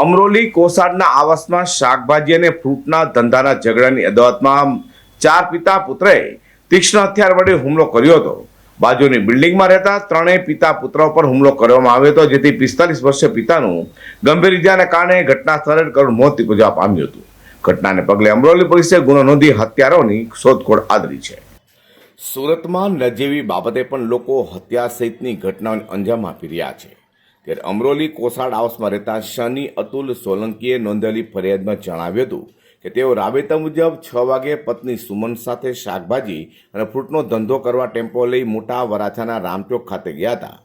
અમરોલી કોસાડના આવાસમાં શાકભાજી અને ફ્રૂટના ધંધાના ઝઘડાની અદાવતમાં ચાર પિતા પુત્રએ તીક્ષ્ણ હથિયાર વડે હુમલો કર્યો હતો. બાજુની બિલ્ડિંગમાં રહેતા ત્રણેય પિતા પુત્ર પર હુમલો કરવામાં આવ્યો હતો, જેથી પિસ્તાલીસ વર્ષે પિતાનું ગંભીર ઇજાને કારણે ઘટના સ્થળે કરોડ મોત નિપજવા પામ્યું હતું. ઘટનાને પગલે અમરોલી પોલીસે ગુનો નોંધી હત્યારોની શોધખોળ આદરી છે. સુરતમાં નજીવી બાબતે પણ લોકો હત્યા સહિતની ઘટનાઓને અંજામ આપી રહ્યા છે. ત્યારે અમરોલી કોસાડ હાઉસમાં રહેતા શની અતુલ સોલંકીએ નોંધેલી ફરિયાદમાં જણાવ્યું હતું કે તેઓ રાબેતા મુજબ છ વાગે પત્ની સુમન સાથે શાકભાજી અને ફ્રૂટનો ધંધો કરવા ટેમ્પો લઈ મોટા વરાછાના રામચોક ખાતે ગયા હતા.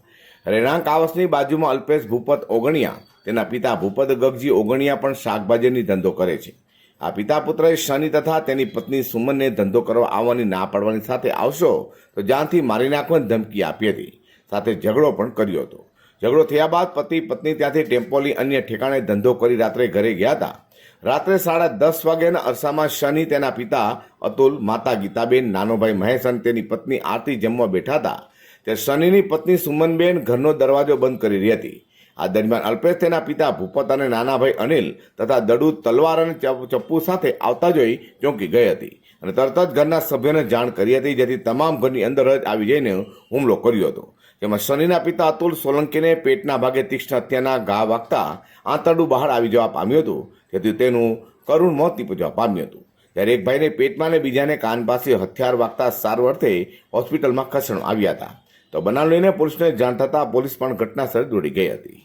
રહેણાંક આવાસની બાજુમાં અલ્પેશ ભૂપત ઓગણિયા, તેના પિતા ભૂપત ગગજી ઓગણિયા પણ શાકભાજીની ધંધો કરે છે. આ પિતા પુત્રએ શનિ તથા તેની પત્ની સુમનને ધંધો કરવા આવવાની ના પાડવાની સાથે આવશો તો જાનથી મારી નાખવાની ધમકી આપી હતી. સાથે ઝઘડો પણ કર્યો હતો. ઝઘડો થયા બાદ પતિ પત્ની ત્યાંથી ટેમ્પોલી અન્ય ઠેકાણે ધંધો કરી રાત્રે ઘરે ગયા હતા. રાત્રે સાડા દસ વાગ્યાના અરસામાં શનિ તેના પિતા અતુલ, માતા ગીતાબેન, નાનોભાઈ મહેશ અને તેની પત્ની આરતી જમવા બેઠા હતા. ત્યારે શનિની પત્ની સુમનબેન ઘરનો દરવાજો બંધ કરી રહી હતી. આ દરમિયાન અલ્પેશ તેના પિતા ભૂપત અને નાનાભાઈ અનિલ તથા દડુ, તલવાર અને ચપ- ચપ્પુ સાથે આવતા જોઈ ચોંકી ગઈ હતી અને તરત જ ઘરના સભ્યોને જાણ કરી હતી જેથી તમામ ઘરની અંદર જ આવી જઈને હુમલો કર્યો હતો. જેમાં શનિના પિતા અતુલ સોલંકીને પેટના ભાગે તીક્ષ્ણ હત્યાના ઘા વાગતા આંતરડું બહાર આવી જવા પામ્યું હતું. જેથી તેનું કરુણ મોત નીપજવા પામ્યું હતું. ત્યારે એક ભાઈને પેટમાં અને બીજાને કાન પાસે હથિયાર વાગતા સારવાર અર્થે હોસ્પિટલમાં ખસેડવામાં આવ્યા હતા. તો બનાવ લઈને પોલીસને જાણ થતાં પોલીસ પણ ઘટના સ્થળે દોડી ગઈ હતી.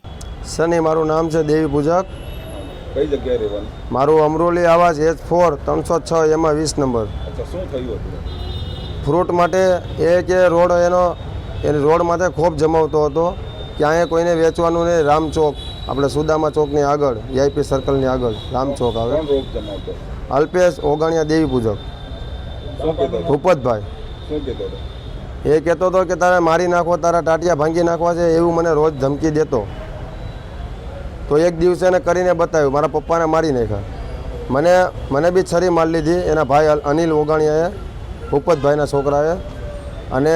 સને મારું નામ છે દેવી પૂજક. કઈ જગ્યાએ રહેવાનું? મારું અમરોલી આવાજ એચ ફોર ત્રણસો છ એમાં વીસ નંબર. અચ્છા શું થયું હતું? ફ્રૂટ માટે એ કે રોડ એનો એ રોડ માટે ખૂબ જમાવતો હતો. ક્યાંય કોઈને વેચવાનું નહીં. રામચોક આપણે સુદામા ચોકની આગળ વીઆઈપી સર્કલની આગળ રામચોક આવે. અલ્પેશ ઓગણિયા દેવી પૂજક. ભૂપતભાઈ. એ કહેતો હતો કે તારે મારી નાખો તારા ટાટિયા ભાંગી નાખવા છે એવું મને રોજ ધમકી દેતો. તો એક દિવસે એને કરીને બતાવ્યું મારા પપ્પાને મારી નાખ્યા. મને મને બી છરી મારી લીધી. એના ભાઈ અનિલ ઓગાણિયાએ ભૂપતભાઈના છોકરાએ. અને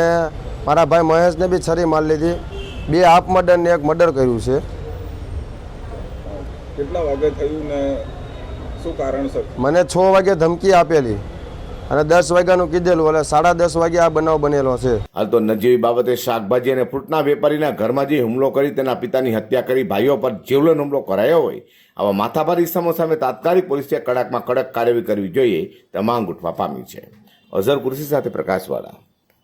મારા ભાઈ મહેશને બી છરી માર લીધી. બે હાફ મર્ડર ને એક મર્ડર કર્યું છે. કેટલા વાગે થયું ને શું કારણ સર મને છ વાગે ધમકી આપેલી અને દસ વાગ્યાનું કીધેલું એટલે સાડા દસ વાગે આ બનાવ બનેલો છે. હાલ તો નજીવી બાબતે શાકભાજી અને ફ્રૂટના વેપારીના ઘરમાં જે હુમલો કરી તેના પિતાની હત્યા કરી ભાઈઓ પર જીવલેણ હુમલો કરાયો હોય આવા માથાભારી ઇસમો સામે તાત્કાલિક પોલીસે કડકમાં કડક કાર્યવાહી કરવી જોઈએ. તે માંગ ઉઠવા પામી છે. અઝર કુર્સી સાથે પ્રકાશવાળા.